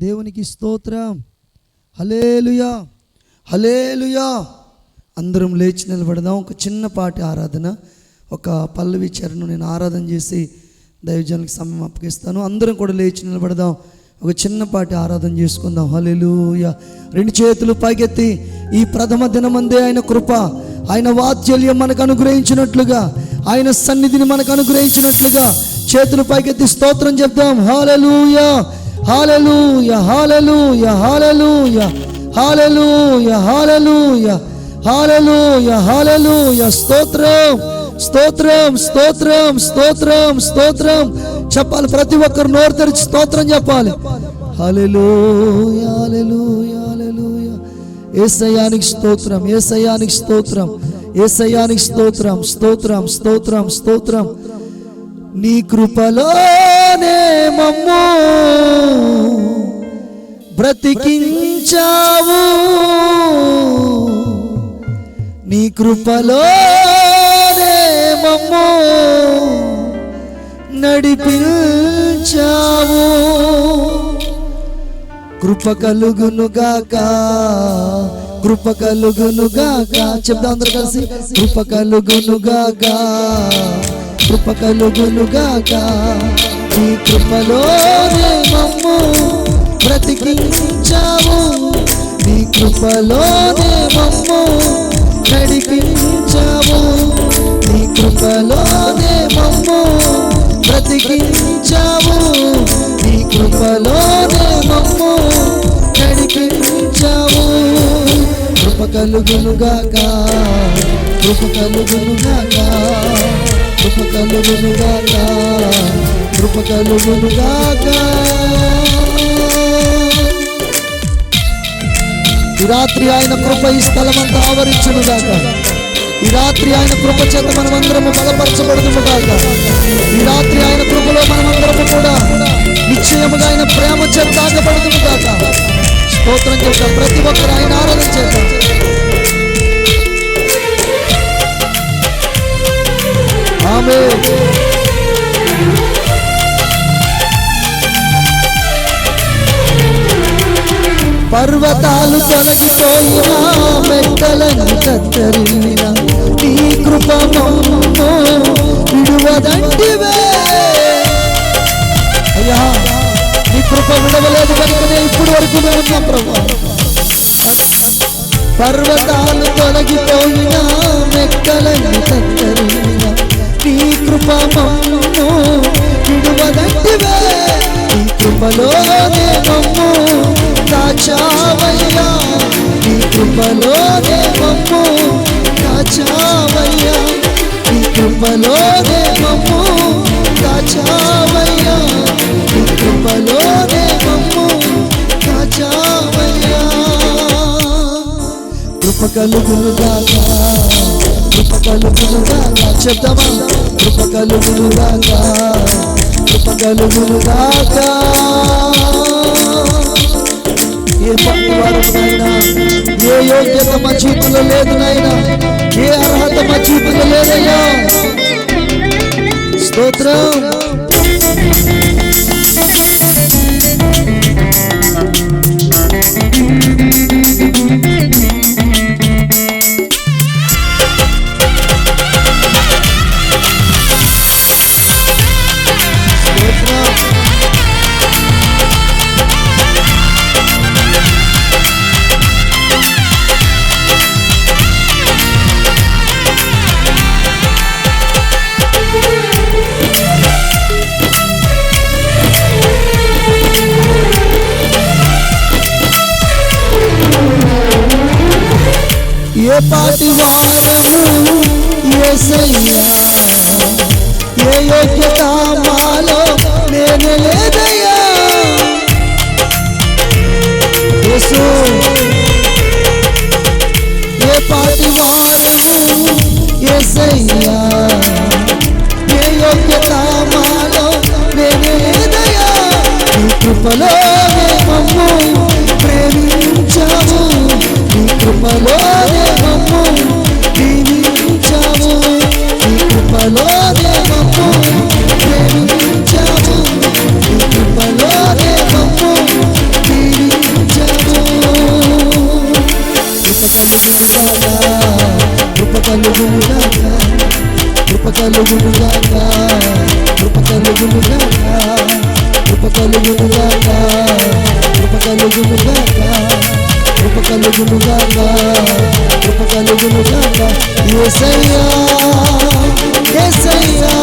దేవునికి స్తోత్రం. Hallelujah hallelujah అందరం లేచి నిలబడదాం. ఒక చిన్నపాటి ఆరాధన ఒక పల్లవి చరణం నేను ఆరాధన చేసి దైవజనులకు సమయం అప్పగిస్తాను. అందరం కూడా లేచి నిలబడదాం. ఒక చిన్నపాటి ఆరాధన చేసుకుందాం. హల్లెలూయా. రెండు చేతులు పైకెత్తి ఈ ప్రథమ దినమందే ఆయన కృప ఆయన వాత్సల్యం మనకు అనుగ్రహించినట్లుగా ఆయన సన్నిధిని మనకు అనుగ్రహించినట్లుగా చేతులు పైకెత్తి స్తోత్రం చెప్దాం. Hallelujah hallelujah hallelujah hallelujah hallelujah hallelujah hallelujah hallelujah స్తోత్రం స్తోత్రం స్తోత్రం స్తోత్రం స్తోత్రం చెప్పాలి ప్రతి ఒక్కరు నోరు తెరిచి స్తోత్రం చెప్పాలి. హల్లెలూయా హల్లెలూయా హల్లెలూయా ఏసయానికి స్తోత్రం ఏసయానికి స్తోత్రం ఏసయానికి స్తోత్రం స్తోత్రం స్తోత్రం స్తోత్రం. నీ కృపలో కృపలోనే మమ్ము బ్రతికించావు. నీ కృపలోనే మమ్ము నడిపించావు. కృప కలుగునుగాక కృప కలుగునుగాక చెప్దాం అందరూ కలిసి కృప కలుగునుగాక కృప కలుగునుగాక నీ కృపలోనే మమ్ము బ్రతికించావు నీ కృపలోనే మమ్ము నడిపించావు నీ కృపలోనే మమ్ము బ్రతికించావు నీ కృపలోనే మమ్ము నడిపించావు కృప కలుగునుగాక కృప కలుగునుగాక కృప కలుగునుగాక కృప కలుగునుగాక ఈ రాత్రి ఆయన కృప ఈ స్థలమంతా ఆవరించునుగాక. ఈ రాత్రి ఆయన కృప చేత మనమందరము బలపరచబడుతుగాక ఈ రాత్రి ఆయన కృపలో మనమందరము కూడా నిశ్చయముగా ఆయన ప్రేమ చేత తాగబడుతుగాక స్తోత్రం చేత ప్రతి ఒక్కరు ఆయన ఆరాధన చేద్దాం. పర్వతాలు తొలగిపోయినా మెట్టలను కత్తరిన నీ కృప మమ్ము విడువదంటివే. అయ్యా నీ కృప విడవలేదు కనుకనే ఇప్పుడు వరకు ఉన్నాం ప్రభు. పర్వతాలు తొలగిపోయినా మెట్టలను కత్తరిన నీ కృప మమ్ము విడువదంటివే. నీ కృపలోనే మమ్ము కాచావయ్యా నీ కృపలోనే మమ్ము కాచావయ్యా నీ కృపలోనే మమ్ము కాచావయ్యా నీ కృపలోనే మమ్ము కాచావయ్యా కృప కలుగునుగాక కృప కలుగునుగాక చెప్తామా కృప కలుగునుగాక కృప కలుగునుగాక ఏ పని వారు ఏ యోగ్యత మా జీవితంలో లేదు నాయనా ఏ అర్హత మా జీవితంలో లేదయ్యా స్తోత్రం. ఏ పాటి వారము ఏసయ్యా ఏ యోగ్యత మాలో నేను లేదయ్యా. ఏ పాటి వారము ఏసయ్యా ఏ యోగ్యత మాలో నేను లేదయ్యా. కృపలో కలుగును గాక కృప కలుగును గాక కృప కలుగును గాక కృప కలుగును గాక కృప కలుగును గాక కృప కలుగును గాక ఏసయ్యా ఏసయ్యా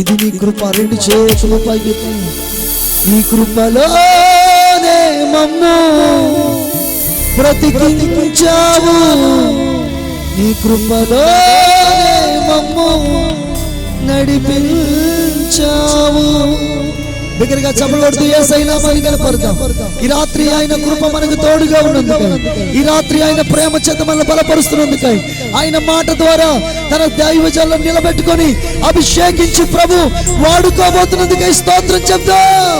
ఇది నీ కృప రెండు చేతులు పైకి నీ కృపలోనే మమ్ము బ్రతికించావు. నీ కృపలోనే మమ్ము నడిపించావు. దగ్గరగా చమలొడుతూ ఏసైనా మరి కనపడతాం ఈ రాత్రి ఆయన కృప మనకు తోడుగా ఉన్నందుకై ఈ రాత్రి ఆయన ప్రేమ చేత మనల్ని బలపరుస్తున్నందుకై ఆయన మాట ద్వారా తన దైవజాలను నిలబెట్టుకొని అభిషేకించి ప్రభు వాడుకోబోతున్నందుకై స్తోత్రం చెప్దాం.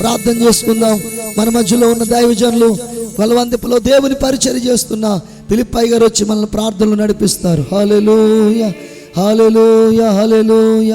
ప్రార్థన చేసుకుందాం. మన మధ్యలో ఉన్న దైవజనులు బలవంతిపులో దేవుని పరిచయం చేస్తున్న పిలిప్పాయి గారు వచ్చి మనల్ని ప్రార్థనలు నడిపిస్తారు. Hallelujah hallelujah hallelujah